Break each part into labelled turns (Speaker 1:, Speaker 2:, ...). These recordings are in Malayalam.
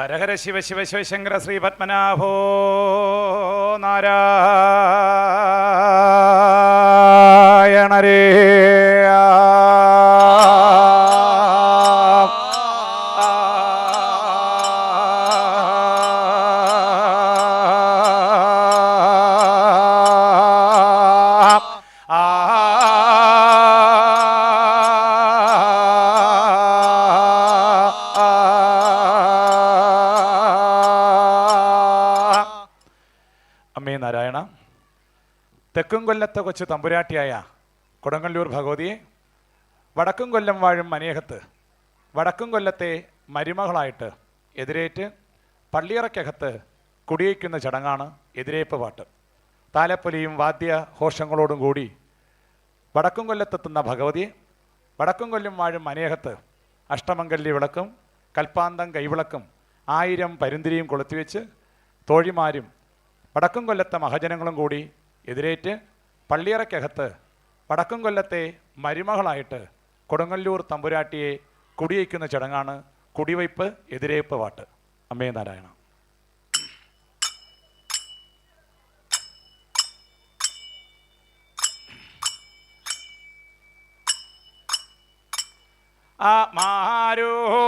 Speaker 1: ഹരഹര ശിവ ശിവ ശിവശങ്കര ശ്രീ പത്മനാഭോ നാരായണരേ തെക്കും കൊല്ലത്തെ കൊച്ചു തമ്പുരാട്ടിയായ കൊടുങ്ങല്ലൂർ ഭഗവതിയെ വടക്കും കൊല്ലം വാഴും മനേഹത്ത് വടക്കും കൊല്ലത്തെ മരുമകളായിട്ട് എതിരേറ്റ് പള്ളിയറയ്ക്കകത്ത് കുടിയേക്കുന്ന ചടങ്ങാണ് എതിരേപ്പ് പാട്ട്. താലപ്പൊലിയും വാദ്യ ഘോഷങ്ങളോടും കൂടി വടക്കും കൊല്ലത്തെത്തുന്ന ഭഗവതിയെ വടക്കും കൊല്ലം വാഴും മനേഹത്ത് അഷ്ടമംഗല്യ വിളക്കും കൽപ്പാന്തം കൈവിളക്കും ആയിരം പരുന്തിരിയും കൊളുത്തിവെച്ച് തോഴിമാരും വടക്കും കൊല്ലത്തെ മഹജനങ്ങളും കൂടി എതിരേറ്റ് പള്ളിയറയ്ക്കകത്ത് വടക്കും കൊല്ലത്തെ മരുമകളായിട്ട് കൊടുങ്ങല്ലൂർ തമ്പുരാട്ടിയെ കുടിയേക്കുന്ന ചടങ്ങാണ് കുടിവയ്പ്പ് എതിരേപ്പ് പാട്ട്. അമ്മേ നാരായണ. ആ മാരുതി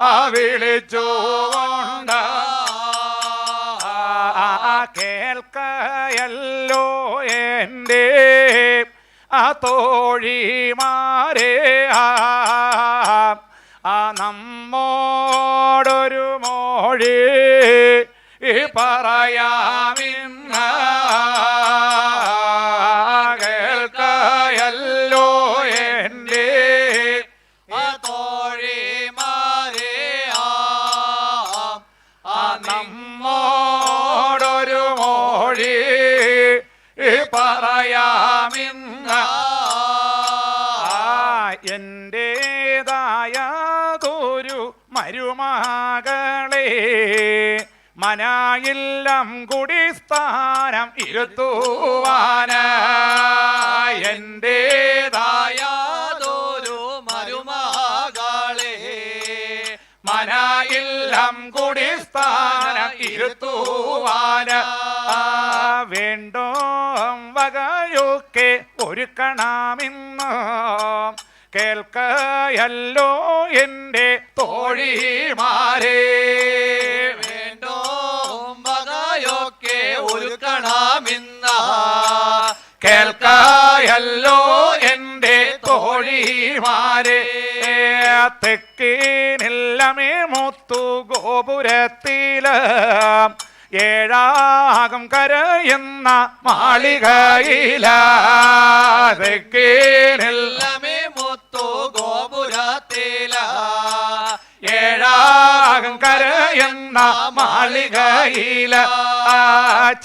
Speaker 1: ആ വിളിച്ചുകൊണ്ട് കേൾക്കയല്ലോ എന്റെ ആ തോഴിമാരെ ആ നമ്മോടൊരു മോഴി ഈ മരുമകളെ മനായില്ലം കുടി സ്ഥാനം ഇരുത്തുവാന എന്റേതായ
Speaker 2: യാതൊരു മരുമകളെ
Speaker 1: മനായില്ലം കുടി സ്ഥാനം ഇരുത്തുവാന വേണ്ടോ വകയൊക്കെ ഒരുക്കണമെന്ന് കേൾക്കയല്ലോ എന്റെ തോഴിമാരെ.
Speaker 2: വേണ്ടോ വകയൊക്കെ ഒരുക്കണമെന്ന.
Speaker 1: കേൾക്കായല്ലോ എന്റെ തോഴിമാരെ. തെക്കിനില്ലമേ മുത്തു ഗോപുരത്തില ഏഴാകം കരയുന്ന മാളികയില. തെക്കിനില്ല ഏഴാകം കരയുന്ന മാളികയില ആ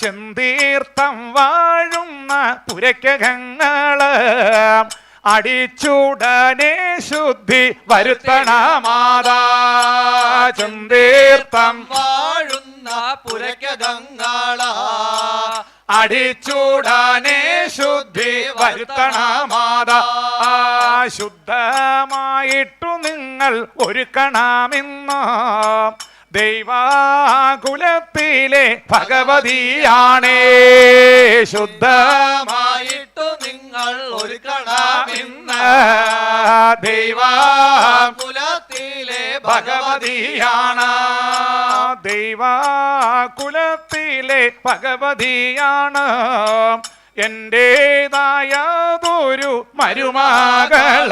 Speaker 1: ചെന്തീർത്ഥം വാഴുന്ന പുരക്കകങ്ങൾ അടിച്ചുടനെ ശുദ്ധി വരുത്തണ മാതാ. ചെന്തീർത്ഥം
Speaker 2: വാഴുന്ന പുരക്കകങ്ങള
Speaker 1: അടിച്ചൂടാനേ ശുദ്ധി വരുത്തണമാതാ ശുദ്ധമായിട്ടു നിങ്ങൾ ഒരുക്കണമെന്ന്? ദൈവാകുലത്തിലെ ഭഗവതിയാണേ. ശുദ്ധമായിട്ട്
Speaker 2: മായിട്ടു നിങ്ങൾ ഒരുക്കണമെന്ന്
Speaker 1: ദൈവാ
Speaker 2: കുലത്തിലെ
Speaker 1: ഭഗവതിയാണ്. ദൈവാകുലത്തിലെ ഭഗവതിയാണ്. എന്റേതായതൊരു മരുമകള.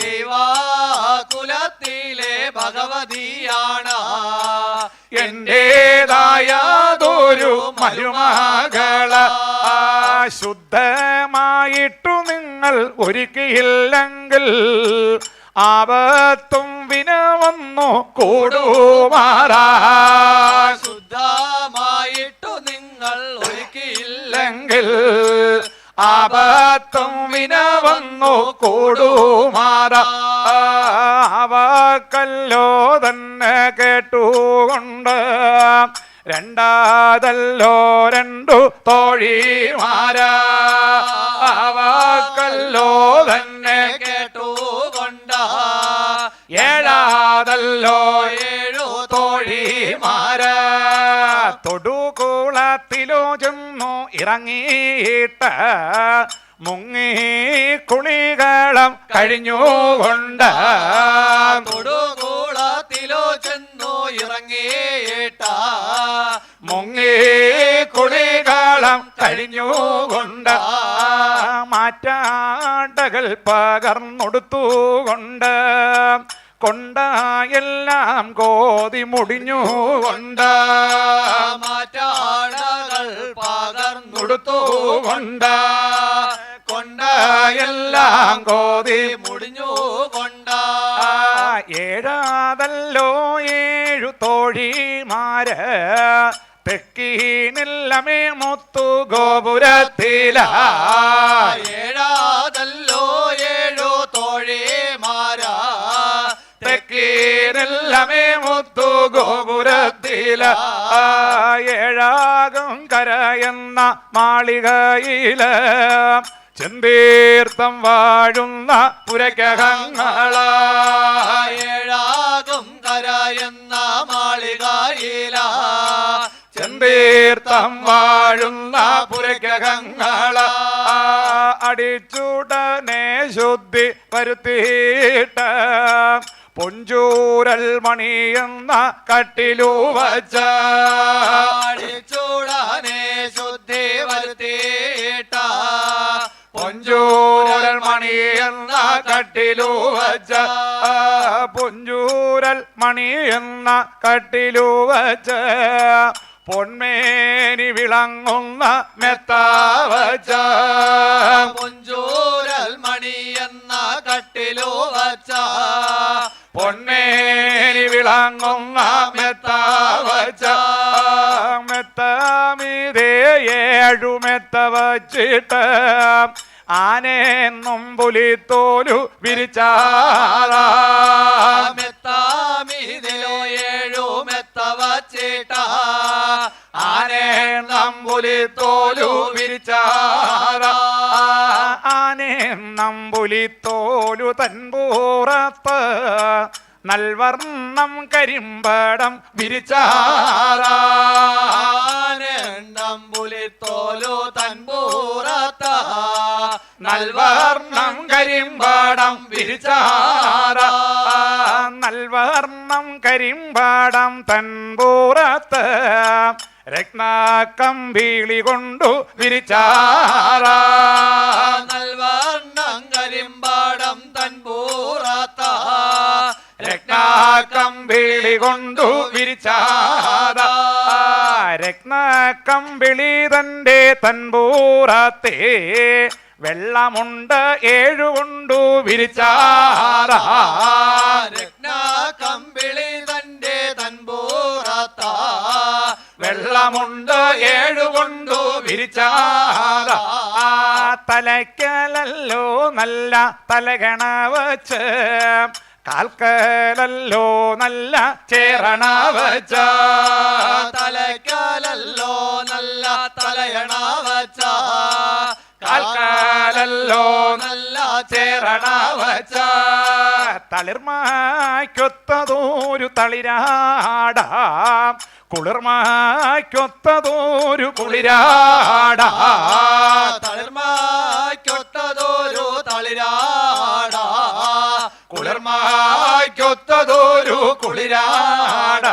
Speaker 2: കുലത്തിലെ ഭഗവതിയാണ്.
Speaker 1: എന്റേതായതൊരു മരുമകള. ശുദ്ധമായിട്ടു നിങ്ങൾ ഒരുക്കിയില്ലെങ്കിൽ ആപത്തും വിനവന്നു കൂടുമാറാ.
Speaker 2: ശുദ്ധമായിട്ടു നിങ്ങൾ ഒരുക്കിയില്ല
Speaker 1: ഇല്ലെങ്കിൽ ആപത്തും വിനവന്നു കൂടുമാറ. അവക്കല്ലോ തന്നെ കേട്ടുകൊണ്ട് രണ്ടാതല്ലോ രണ്ടു തോഴിമാര അവക്കല്ലോ തന്നെ
Speaker 2: കേട്ടുകൊണ്ട
Speaker 1: ഏഴാതല്ലോ
Speaker 2: ഏഴു
Speaker 1: തോഴിമാര തൊടുകുളത്തിലോ ചെന്നു ഇറങ്ങിയിട്ട് മുങ്ങി കുളികളം കഴിഞ്ഞുകൊണ്ട്
Speaker 2: കൊടുകൂളത്തിലോ ചെന്നു ഇറങ്ങിയിട്ട
Speaker 1: മുങ്ങി കുളികളം കഴിഞ്ഞുകൊണ്ട് പകർന്നൊടുത്തു പകർന്നൊടുത്തുകൊണ്ട് കൊണ്ട എല്ലാം കോതി മുടിഞ്ഞുകൊണ്ട്
Speaker 2: മാറ്റാടകൾ പകർന്നുടുത്തു
Speaker 1: കൊടുത്തുകൊണ്ട്
Speaker 2: കൊണ്ട
Speaker 1: എല്ലാം കോതി
Speaker 2: മുടിഞ്ഞു കൊണ്ട
Speaker 1: ഏഴാതല്ലോ ഏഴു തോഴിമാര് തെക്കീനില്ലമേ മുത്തു ഗോപുരത്തില തെക്കീനില്ലമേ മുത്തു ഗോപുരത്തില. ഏഴാകും കരയെന്ന മാളികയില. ചെന്തീർത്ഥം വാഴുന്ന പുരക്കഹങ്ങള.
Speaker 2: ഏഴാകും കരയെന്ന മാളികയില.
Speaker 1: ചെന്തീർത്ഥം വാഴുന്ന പുരക്കകങ്ങള അടിച്ചുടനെ ശുദ്ധി വരുത്തിയിട്ട്. പൊഞ്ചൂരൽ മണി എന്ന കട്ടിലു വച്ച
Speaker 2: ചൂടാനെ ശുദ്ധി വരുത്തിയിട്ട
Speaker 1: പൊഞ്ചൂരൽ മണി എന്ന കട്ടിലു വച്ച പൊഞ്ചൂരൽ മണി എന്ന കട്ടിലു വച്ച പൊന്മേനി വിളങ്ങുന്ന മെത്താവച്ച
Speaker 2: പൊഞ്ചൂരൽ മണി എന്ന കട്ടിലു വച്ച
Speaker 1: പൊന്മേനി വിളങ്ങുന്ന മെത്ത വച്ച മെത്തമിതേ ഏഴു മെത്ത വച്ചിട്ട് ആനെന്നും പുലിത്തോലു വിരിച്ചാ
Speaker 2: മെത്താമിതിലോ
Speaker 1: ആനെന്നും പുലിത്തോലു വിരിച്ചാറാ. ആനെന്നും പുലിത്തോലു തൻപൂറത്ത് നൽവർണം കരിമ്പടം വിരിച്ചാറാ.
Speaker 2: പുലിത്തോലു തൻപൂറത്ത
Speaker 1: നൽവർണം കരിമ്പടം വിരിച്ചാറ. നൽവർണം കരിമ്പടം തൻപൂറത്ത് രത്നാക്കമ്പിളി കൊണ്ടു വിരിച്ചാറ.
Speaker 2: നൽവർണം കരിമ്പാടം തൻപൂറത്ത
Speaker 1: രത്നാക്കമ്പിളി കൊണ്ടു വിരിച്ചാറ. രത്നാക്കമ്പിളി തന്റെ തൻപൂറത്തെ വെള്ളമുണ്ട് ഏഴുകൊണ്ടു വിരിച്ചാറ.
Speaker 2: കമ്പിളി
Speaker 1: വെള്ളമുണ്ട് ഏഴുകൊണ്ടു വിരിച്ചാല. തലയ്ക്കലല്ലോ നല്ല തലകണ വച്ച്. കാൽക്കലല്ലോ നല്ല ചേരണ വച്ച.
Speaker 2: തലയ്ക്കലല്ലോ നല്ല തലയണ വച്ച.
Speaker 1: കാൽക്കാലല്ലോ
Speaker 2: നല്ല
Speaker 1: ചേരണ വച്ച. തളിർമാക്കൊത്തതോരു തളിരാട. കുളിർമാക്കൊത്തതോരു കുളിരാട.
Speaker 2: തളിർമാക്കൊത്തതോരു തളിരാട.
Speaker 1: കുളിർമാക്കൊത്തതോരു കുളിരാട.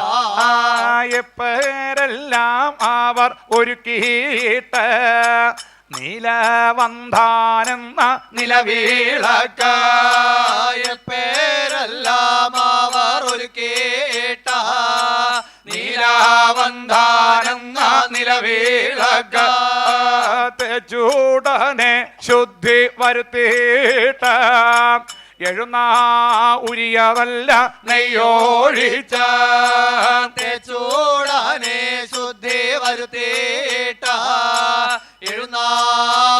Speaker 1: എപ്പരെല്ലാം അവർ ഒരുക്കിയിട്ട് നിലവന്ധാനെന്ന നിലവീളക്ക.
Speaker 2: പേരെല്ലാം അവർ ഒരു കേട്ട
Speaker 1: ചൂടനെ ശുദ്ധി വരുത്തിയിട്ട് എഴുന്നാ ഉരിയതല്ല നെയ്യോഴിച്ച
Speaker 2: ചൂടനെ ശുദ്ധി വരുത്തിയിട്ട എഴുന്നാ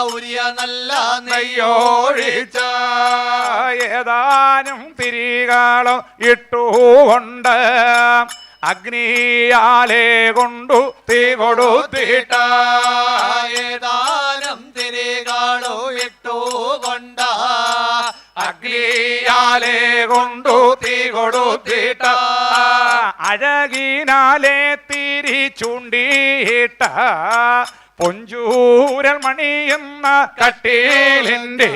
Speaker 2: ഉരിയ നല്ല
Speaker 1: നെയ്യോഴിച്ച ഏതാനും തിരികളും ഇട്ടുകൊണ്ട് അഗ്നിയാലെ കൊണ്ടു തീ കൊടുത്തിട്ടേതാനം
Speaker 2: ഏതാനും ഇട്ടു കൊണ്ട.
Speaker 1: അഗ്നിയാലെ കൊണ്ടു തീ കൊടുത്തിട്ട. അഴകിനാലെ തിരി ചൂണ്ടിയിട്ട. പൊഞ്ചൂരൽ മണിയുന്ന കട്ടീലിന്റെ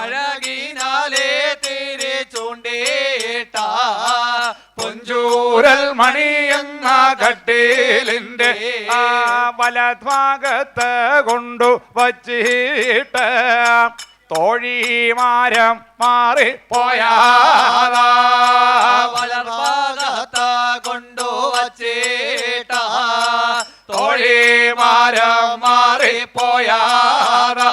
Speaker 2: അഴകിനാലേ തിരി ചൂണ്ടേട്ട
Speaker 1: പൊഞ്ചൂരൽ മണിയെന്ന കട്ടീലിന്റെ ആ വലഭാഗത്ത് കൊണ്ടു വച്ചിട്ട് തോഴിമാരം മാറി പോയാതാ
Speaker 2: വളർഭാഗത്ത കൊണ്ടു വച്ചിട്ട
Speaker 1: തോഴിമാരം മാറി പോയാതാ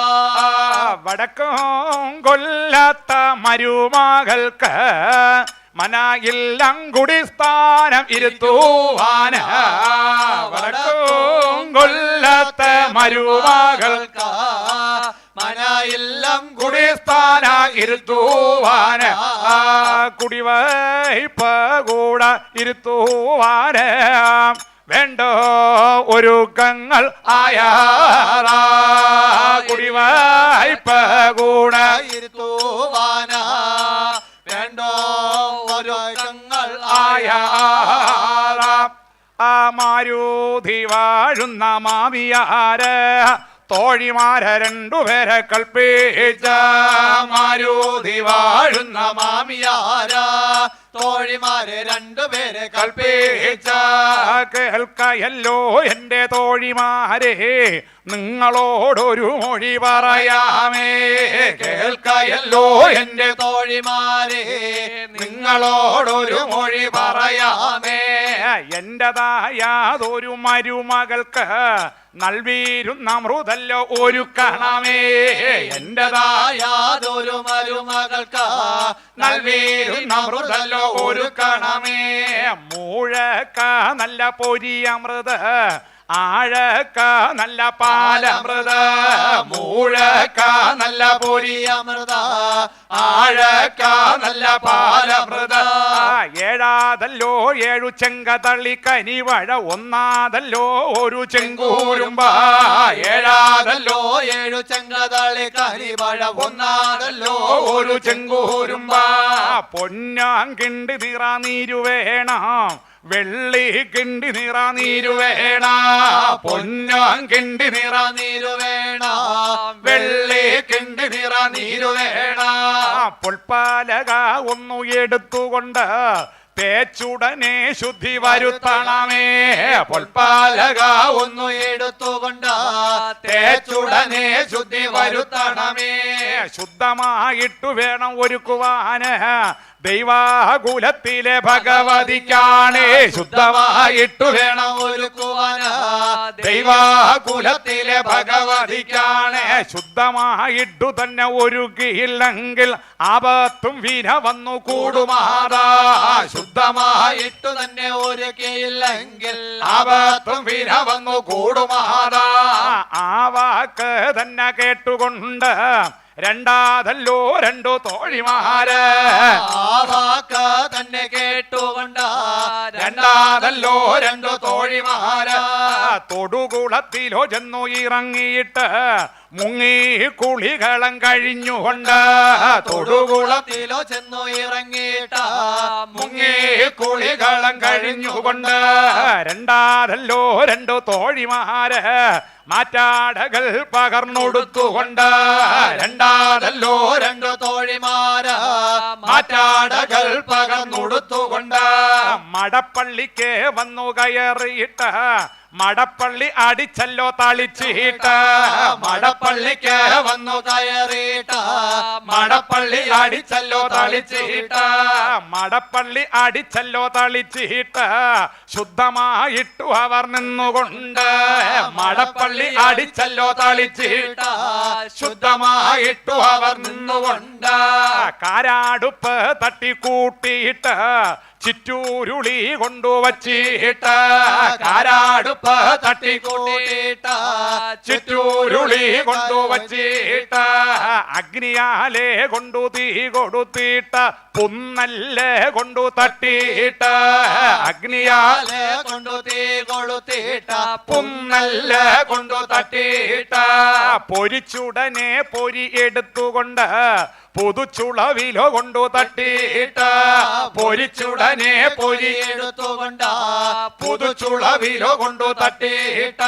Speaker 1: വടക്കും കൊല്ലാത്ത മരുമകൾക്ക് മനയില്ലങ്കുടി സ്ഥാനം ഇരുത്തുവാന. വടക്കും കൊല്ലാത്ത മരുമകൾക്ക്
Speaker 2: മനയില്ലം
Speaker 1: കുടിസ്ഥാന ഇരുത്തുവാന. കുടിവൈപ്പ കൂട ഇരുത്തുവാന. വേണ്ടോ? ഒരുക്കങ്ങൾ ആയാറാ കുടിവായ്പ
Speaker 2: ഗുണയിരുത്തുവാന വേണ്ടോ? ഓരോ കങ്ങൾ
Speaker 1: ആയാറാം. ആ മാരുതി വാഴുന്ന മാവിയാര തോഴിമാരെ രണ്ടുപേരെ കൽപ്പിച്ച മാരുതി വാഴുന്ന
Speaker 2: മാമിയാര. തോഴിമാരെ രണ്ടുപേരെ
Speaker 1: കൽപ്പിച്ച കേൾക്കയല്ലോ എന്റെ തോഴിമാരെ. നിങ്ങളോടൊരു മൊഴി പറയാമേ. കേൾക്കയല്ലോ എന്റെ
Speaker 2: തോഴിമാരെ.
Speaker 1: നിങ്ങളോടൊരു മൊഴി പറയാമേ. എന്റേതായതൊരു മരുമകൾക്ക് നൽകിയിരുന്ന മൃതല്ലോ ഒരു കണമേ.
Speaker 2: എന്റേതായതൊരു മരുമകൾക്ക്
Speaker 1: നൽകിയിരുന്ന മൃതല്ലോ ഒരു കണമേ. മൂഴക്ക നല്ല പൊരിയമൃത ആഴക്ക നല്ല പാലമൃത മൂഴക്ക നല്ല
Speaker 2: പൊരിയമൃത
Speaker 1: ആഴക്ക നല്ല പാലമൃത. ഏഴാതല്ലോ ഏഴു ചെങ്ക തള്ളി കനിവഴ ഒന്നാതല്ലോ ഒരു ചെങ്കൂരുമ്പ. ഏഴാതല്ലോ
Speaker 2: ഏഴു ചെങ്ക തള്ളി കനിവഴ ഒന്നാതല്ലോ
Speaker 1: ഒരു ചെങ്കൂരുമ്പ. പൊന്നാങ്കിണ്ട് കിണ്ടി നിറ നീരു വേണം. വെള്ളി കിണ്ടി നിറ നീരു വേണ പൊന്നാൻ കിണ്ടി നിറ
Speaker 2: നീരു വേണ
Speaker 1: വെള്ളി കിണ്ടി നിറ നീരു വേണ. പൊൽപ്പാലക ഒന്നു എടുത്തുകൊണ്ട് തേച്ചുടനെ ശുദ്ധി വരുത്തണമേ. പൊൽപ്പാലക ഒന്നു
Speaker 2: ഒന്നു എടുത്തുകൊണ്ട്
Speaker 1: തേച്ചുടനെ ശുദ്ധി വരുത്തണമേ. ശുദ്ധമായിട്ടു വേണം ഒരുക്കുവാന്. ദൈവാകുലത്തിലെ ഭഗവതിക്കാണേ ശുദ്ധമായിട്ടു വേണം
Speaker 2: ഒരുക്കുവാന
Speaker 1: ദൈവാകുലത്തിലെ ഭഗവതിക്കാണ് ശുദ്ധമായിട്ടു തന്നെ ഒരുക്കിയില്ലെങ്കിൽ ആപത്തും വിന വന്നു കൂടുമാറാ
Speaker 2: ശുദ്ധമായിട്ടു തന്നെ ഒരുക്കിയില്ലെങ്കിൽ
Speaker 1: ആപത്തും വിന വന്നു കൂടുമാറാ ആ വാക്ക് തന്നെ കേട്ടുകൊണ്ട് രണ്ടാതല്ലോ രണ്ടോ തോഴിമാര്
Speaker 2: തന്നെ കേട്ടുകൊണ്ട
Speaker 1: രണ്ടാതല്ലോ രണ്ടോ തോഴിമാര് തൊടുകുളത്തിലോ ചെന്നു ഇറങ്ങിയിട്ട് മുങ്ങി കുളികളം കഴിഞ്ഞുകൊണ്ട്
Speaker 2: തൊടുകുളത്തിലോ ചെന്നു ഇറങ്ങിയിട്ട്
Speaker 1: മുങ്ങി കുളികളം കഴിഞ്ഞുകൊണ്ട് രണ്ടാതല്ലോ രണ്ടോ തോഴിമാര് മാറ്റാടകൾ പകർന്നൊടുത്തുകൊണ്ട് രണ്ടാടല്ലോ രണ്ട്
Speaker 2: തോഴിമാര.
Speaker 1: മാറ്റാടകൾ പകർന്നൊടുത്തുകൊണ്ട് മടപ്പള്ളിക്ക് വന്നു കയറിയിട്ട് മടപ്പള്ളി അടിച്ചല്ലോ തളിച്ചിട്ട.
Speaker 2: മടപ്പള്ളിക്ക് വന്നു കയറിട്ട മടപ്പള്ളി അടിച്ചല്ലോ തളിച്ചിട്ട.
Speaker 1: മടപ്പള്ളി അടിച്ചല്ലോ തളിച്ചിട്ട. ശുദ്ധമായിട്ടു അവർ നിന്നുകൊണ്ട് മടപ്പള്ളി അടിച്ചല്ലോ തളിച്ചിട്ട. ശുദ്ധമായിട്ടു അവർ നിന്നുകൊണ്ട് കാരാടുപ്പ് തട്ടിക്കൂട്ടിയിട്ട് ചിറ്റൂരുളി കൊണ്ടുവച്ചിട്ട കാരാടുപ്പ് തട്ടിക്കൂട്ടിട്ട ചുറ്റൂരുളി കൊണ്ടുവച്ചിട്ട അഗ്നിയാലെ കൊണ്ടു തീ കൊടുത്തിട്ട പുന്നല്ലേ കൊണ്ടു തട്ടിയിട്ട അഗ്നിയാലെ
Speaker 2: കൊണ്ടു തീ കൊളുത്തിട്ട
Speaker 1: പുന്നല്ലേ കൊണ്ടു തട്ടിയിട്ട. പൊരിച്ചുടനെ പൊരി എടുത്തുകൊണ്ട് പുതുച്ചുളവിലോ കൊണ്ടു തട്ടിയിട്ട പൊരിച്ചുടനെ പൊരി
Speaker 2: എടുത്തുകൊണ്ട
Speaker 1: പുതുച്ചുളവിലോ കൊണ്ടു തട്ടിയിട്ട.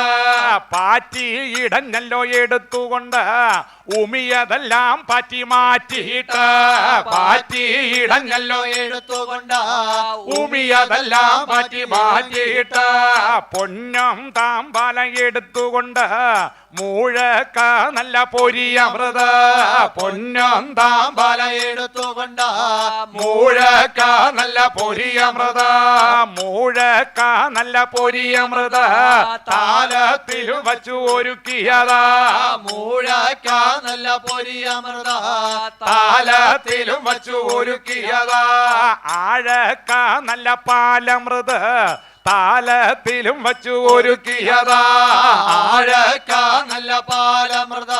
Speaker 1: പാറ്റി ഇടഞ്ഞല്ലോ എടുത്തുകൊണ്ട് ഉമിയതെല്ലാം പാറ്റി മാറ്റിയിട്ട. പാറ്റി ഇടഞ്ഞല്ലോ
Speaker 2: എടുത്തുകൊണ്ട
Speaker 1: ഉമിയതെല്ലാം പാറ്റി മാറ്റിയിട്ട. പൊന്നം താമ്പാല എടുത്തുകൊണ്ട് മൂഴക്ക നല്ല പൊരിയമൃത. പൊന്നം താമ്പാല
Speaker 2: എടുത്തുകൊണ്ട
Speaker 1: മൂഴക്ക നല്ല പൊരിയമൃത മൂഴക്ക നല്ല പൊരിയമൃത താലത്തിൽ വച്ചു ഒരുക്കിയതാ.
Speaker 2: മൂഴക്ക നല്ല പൊരിയമൃത
Speaker 1: താലത്തിലും വച്ചു ഒരുക്കിയതാ. ആഴക്ക നല്ല പാലമൃത്. താലത്തിലും വച്ചു ഒരുക്കിയതാ.
Speaker 2: നല്ല പാലമൃത.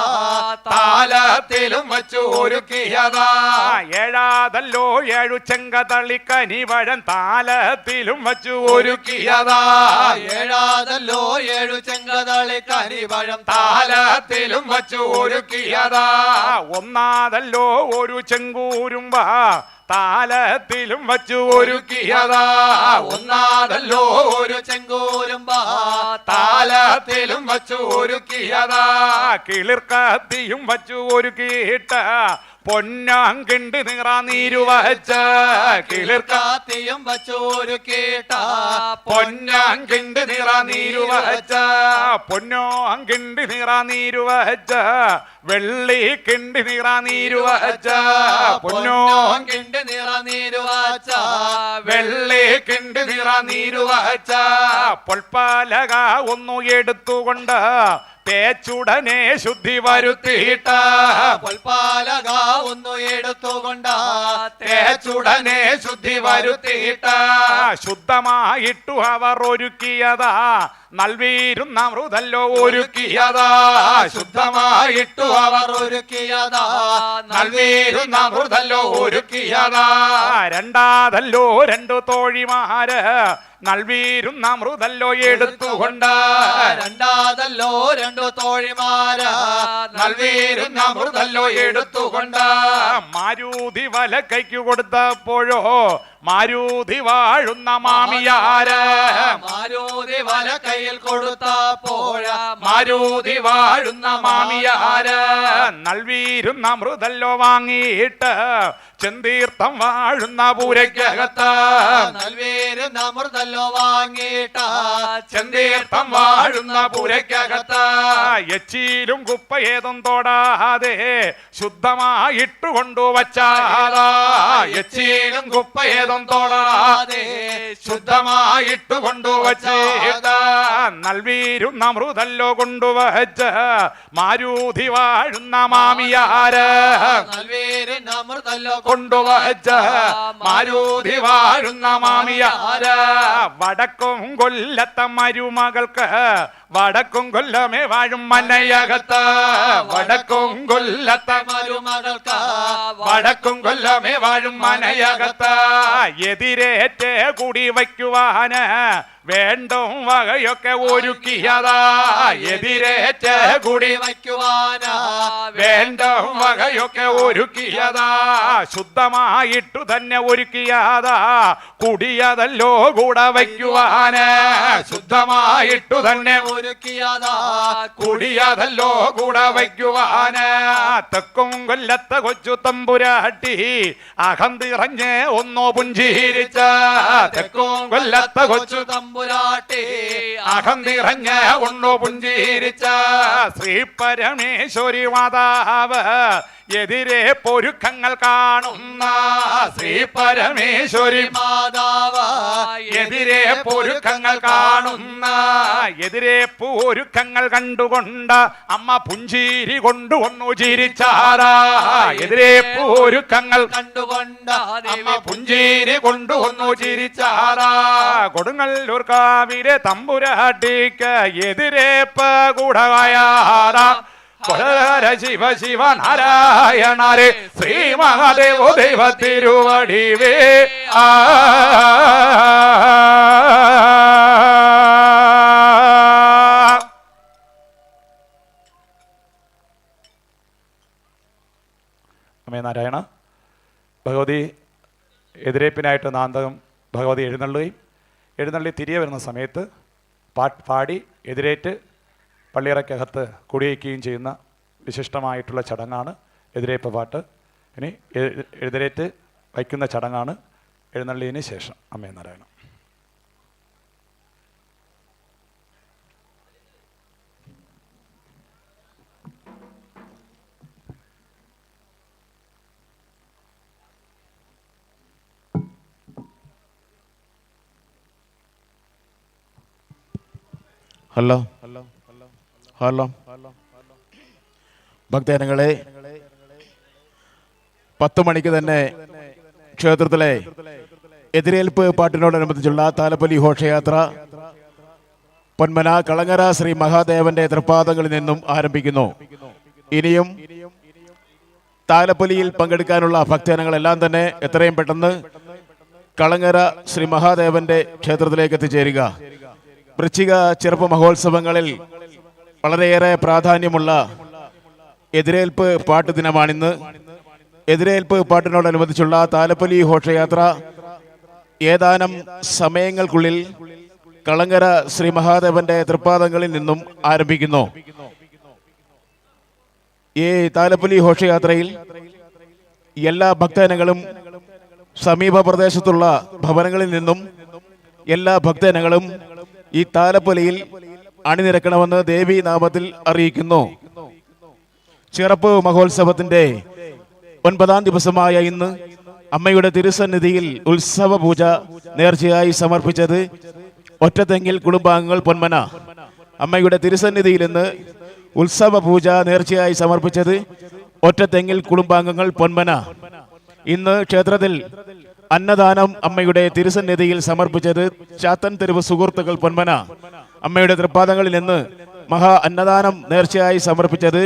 Speaker 1: താലത്തിലും വച്ചു ഒരുക്കിയതാ. ഏഴാതല്ലോ ഏഴു ചെങ്കതളിക്കനിവഴൻ താലത്തിലും വച്ചു ഒരുക്കിയതാ.
Speaker 2: ഏഴാതല്ലോ ഏഴു ചെങ്കതളി കനിവഴം
Speaker 1: താലത്തിലും വച്ചു ഒരുക്കിയതാ. ഒന്നാതല്ലോ ഒരു ചെങ്കൂരും താലത്തിലും വച്ചു ഒരുക്കിയതാ. ഒന്നാതല്ലോ
Speaker 2: ഒരു ചെങ്കൂരുമ്പ.
Speaker 1: താലത്തിലും വച്ചു ഒരുക്കിയതാ. കിളിർക്കത്തിയും വച്ചു ഒരുക്കിയിട്ട. പൊന്നാങ്കിണ്ട് നിറ നീരുവച്ച
Speaker 2: കിളിർക്കാത്തിയും വച്ചോരു കേട്ട
Speaker 1: പൊന്നാങ്കിണ്ട് നിറ നീരുവച്ച പൊന്നോ അങ്കിണ്ട് നിറ നീരുവച്ച വെള്ളി കിണ്ടി നിറ നീരുവാച്ച പൊന്നോ
Speaker 2: കിണ്ടി നിറ നീരുവാച്ച
Speaker 1: വെള്ളി കിണ്ടി നിറ നീരുവാച്ച പൊൽപ്പാലക ഒന്നു എടുത്തുകൊണ്ട് തേച്ചുടനെ ശുദ്ധി വരുത്തിയിട്ട.
Speaker 2: പൊൽപ്പാലക ഒന്നു എടുത്തുകൊണ്ട
Speaker 1: തേച്ചുടനെ ശുദ്ധി വരുത്തിയിട്ട. ശുദ്ധമായിട്ടു അവർ ഒരുക്കിയതാ. നൽവീരുന്ന മൃതല്ലോ ഒരുക്കിയതാ ശുദ്ധമായിട്ടു അവർ
Speaker 2: അവർ ഒരുക്കിയതാ.
Speaker 1: നൽവീരും മൃതല്ലോ ഒരുക്കിയതാ. രണ്ടാതല്ലോ രണ്ടു തോഴിമാര് നൽവീരുന്ന മൃതല്ലോ എടുത്തുകൊണ്ട്
Speaker 2: രണ്ടാതല്ലോ രണ്ടു തോഴിമാര.
Speaker 1: നൽവീരുന്ന മൃതല്ലോ എടുത്തുകൊണ്ട്. മാരുതി വല കൈക്ക് കൊടുത്തപ്പോഴോ മാരുതി വാഴുന്ന മാമിയാര.
Speaker 2: മാരൂതി വല കയ്യിൽ കൊടുത്ത പോഴ
Speaker 1: മാരുതി വാഴുന്ന മാമിയാര. നൽവീരുന്ന മൃതല്ലോ വാങ്ങിയിട്ട് ചെന്തീർത്ഥം വാഴുന്ന പൂരയ്ക്കകത്ത്.
Speaker 2: നൽവേരുന്ന അമൃതല്ലോ വാങ്ങിയിട്ട.
Speaker 1: ചെന്തീർത്ഥം വാഴുന്ന പൂരയ്ക്കകത്ത്. എച്ചിയിലും കുപ്പയേതും തൊടാതെ ശുദ്ധമായിട്ടു കൊണ്ടുവച്ചാതാ എച്ചിയിലും കുപ്പയേതും തൊടാതെ ശുദ്ധമായിട്ടു കൊണ്ടുവച്ചേത നൽവീരുന്ന മൃതല്ലോ കൊണ്ടുവച്ച് മാരൂതി വാഴുന്ന മാമിയാര്.
Speaker 2: നൽവേരുന്ന അമൃതല്ലോ
Speaker 1: കൊണ്ടുവച്ച് മാരുതി വാഴുന്ന മാമിയാര. വടക്കും കൊല്ലത്ത മരുമകൾക്ക് വടക്കും കൊല്ലമേ വാഴും മനയകത്ത് വടക്കും കൊല്ലത്തെ
Speaker 2: മരുമകൾക്ക്
Speaker 1: വടക്കും കൊല്ലമേ വാഴും മനയകത്ത്. എതിരേറ്റ് കൂടി വയ്ക്കുവാന് വേണ്ടും വകയൊക്കെ ഒരുക്കിയതാ. എതിരേറ്റ് കൂടി
Speaker 2: വയ്ക്കുവാനാ
Speaker 1: വേണ്ടും വകയൊക്കെ ഒരുക്കിയതാ. ശുദ്ധമായിട്ടു തന്നെ ഒരുക്കിയതാ. കുടിയതല്ലോ കൂടെ വയ്ക്കുവാന്. ശുദ്ധമായിട്ടു തന്നെ
Speaker 2: ഒരുക്കിയതാ.
Speaker 1: കുടിയതല്ലോ കൂടെ വയ്ക്കുവാന് തെക്കും കൊല്ലത്തെ കൊച്ചു തമ്പുരാട്ടി അഹം തിറഞ്ഞ് ഒന്നോ പുഞ്ചിരിച്ച. തെക്കും കൊല്ലത്തെ കൊച്ചു
Speaker 2: തമ്പുരാട്ടി
Speaker 1: അഹന്തിറഞ്ഞ് ഉണ്ണു പുഞ്ചീരിച്ച ശ്രീ പരമേശ്വരി മാതാവ്. എതിരെ പൊരുക്കങ്ങൾ കാണുന്ന ശ്രീ പരമേശ്വരി
Speaker 2: മാതാവ്.
Speaker 1: എതിരെ പൊരുക്കങ്ങൾ കാണുന്ന എതിരെ പൊരുക്കങ്ങൾ കണ്ടുകൊണ്ട് അമ്മ പുഞ്ചിരി കൊണ്ടുവന്നു ചിരിച്ചാരാ എതിരെ പൊരുക്കങ്ങൾ
Speaker 2: കണ്ടുകൊണ്ട്
Speaker 1: അമ്മ പുഞ്ചിരി കൊണ്ടുവന്നു ചിരിച്ചാരാ കൊടുങ്ങല്ലൂർ കാവിലെ തമ്പുരാട്ടിക്ക് എതിരെ കൊടകര ശിവ ശിവ നാരായണരെ ശ്രീ മഹാദേവ ദൈവ തിരുവടിവേ. ആ. അമ്മേ നാരായണ ഭഗവതി എതിരേപ്പിനായിട്ട് നാന്തകം ഭഗവതി എഴുന്നള്ളുകയും എഴുന്നള്ളി തിരികെ വരുന്ന സമയത്ത് പാട്ട് പാടി എതിരേറ്റ് പള്ളിയറയ്ക്കകത്ത് കുടിയേക്കുകയും ചെയ്യുന്ന വിശിഷ്ടമായിട്ടുള്ള ചടങ്ങാണ് എതിരേപ്പ് പാട്ട്. ഇനി എഴുതിരേറ്റ് വയ്ക്കുന്ന ചടങ്ങാണ് എഴുന്നള്ളിയതിന് ശേഷം. അമ്മേ നാരായണ
Speaker 3: ഹലോ. ഹലോ. ഭക്തജനങ്ങളെ പത്ത് മണിക്ക് തന്നെ ക്ഷേത്രത്തിലെ എതിരേൽപ്പ് പാട്ടിനോടനുബന്ധിച്ചുള്ള താലപ്പൊലി ഘോഷയാത്ര പൊന്മന കളങ്ങര ശ്രീ മഹാദേവന്റെ തൃപ്പാദങ്ങളിൽ നിന്നും ആരംഭിക്കുന്നു. ഇനിയും താലപ്പൊലിയിൽ പങ്കെടുക്കാനുള്ള ഭക്തജനങ്ങളെല്ലാം തന്നെ എത്രയും പെട്ടെന്ന് കളങ്ങര ശ്രീ മഹാദേവന്റെ ക്ഷേത്രത്തിലേക്ക് എത്തിച്ചേരുക. വൃശ്ചിക ചെറുപ്പ മഹോത്സവങ്ങളിൽ വളരെയേറെ പ്രാധാന്യമുള്ള എതിരേൽപ്പ് പാട്ട് ദിനമാണിന്ന്. എതിരേൽപ്പ് പാട്ടിനോടനുബന്ധിച്ചുള്ള താലപ്പൊലി ഘോഷയാത്ര ഏതാനും സമയങ്ങൾക്കുള്ളിൽ കളങ്കര ശ്രീ മഹാദേവന്റെ തൃപ്പാദങ്ങളിൽ നിന്നും ആരംഭിക്കുന്നു. ഈ താലപ്പൊലി ഘോഷയാത്രയിൽ എല്ലാ ഭക്തജനങ്ങളും സമീപ പ്രദേശത്തുള്ള ഭവനങ്ങളിൽ നിന്നും എല്ലാ ഭക്തജനങ്ങളും ഈ താലപ്പൊലിയിൽ അണിനിരക്കണമെന്ന് ദേവി നാമത്തിൽ അറിയിക്കുന്നു. ചിറപ്പ് മഹോത്സവത്തിന്റെ ഒൻപതാം ദിവസമായ ഇന്ന് അമ്മയുടെ തിരുസന്നിധിയിൽ ഉത്സവ പൂജ നേർച്ചയായി സമർപ്പിച്ചത് ഒറ്റത്തെങ്കിൽ കുടുംബാംഗങ്ങൾ പൊന്മന. അമ്മയുടെ തിരുസന്നിധിയിൽ ഇന്ന് ഉത്സവ പൂജ നേർച്ചയായി സമർപ്പിച്ചത് ഒറ്റത്തെങ്കിൽ കുടുംബാംഗങ്ങൾ പൊന്മന. ഇന്ന് ക്ഷേത്രത്തിൽ അന്നദാനം അമ്മയുടെ തിരുസന്നിധിയിൽ സമർപ്പിച്ചത് ചാത്തൻ തെരുവ് സുഹൃത്തുക്കൾ പൊന്മന. അമ്മയുടെ തൃപ്പാദങ്ങളിൽ നിന്ന് മഹാ അന്നദാനം നേർച്ചയായി സമർപ്പിച്ചത്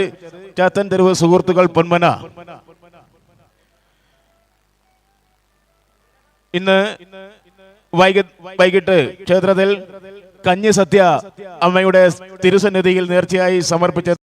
Speaker 3: ചാത്തൻ തെരുവ് സുഹൃത്തുക്കൾ പൊന്മന. ഇന്ന് വൈകിട്ട് ക്ഷേത്രത്തിൽ കഞ്ഞി സത്യ അമ്മയുടെ തിരുസന്നിധിയിൽ നേർച്ചയായി സമർപ്പിച്ചത്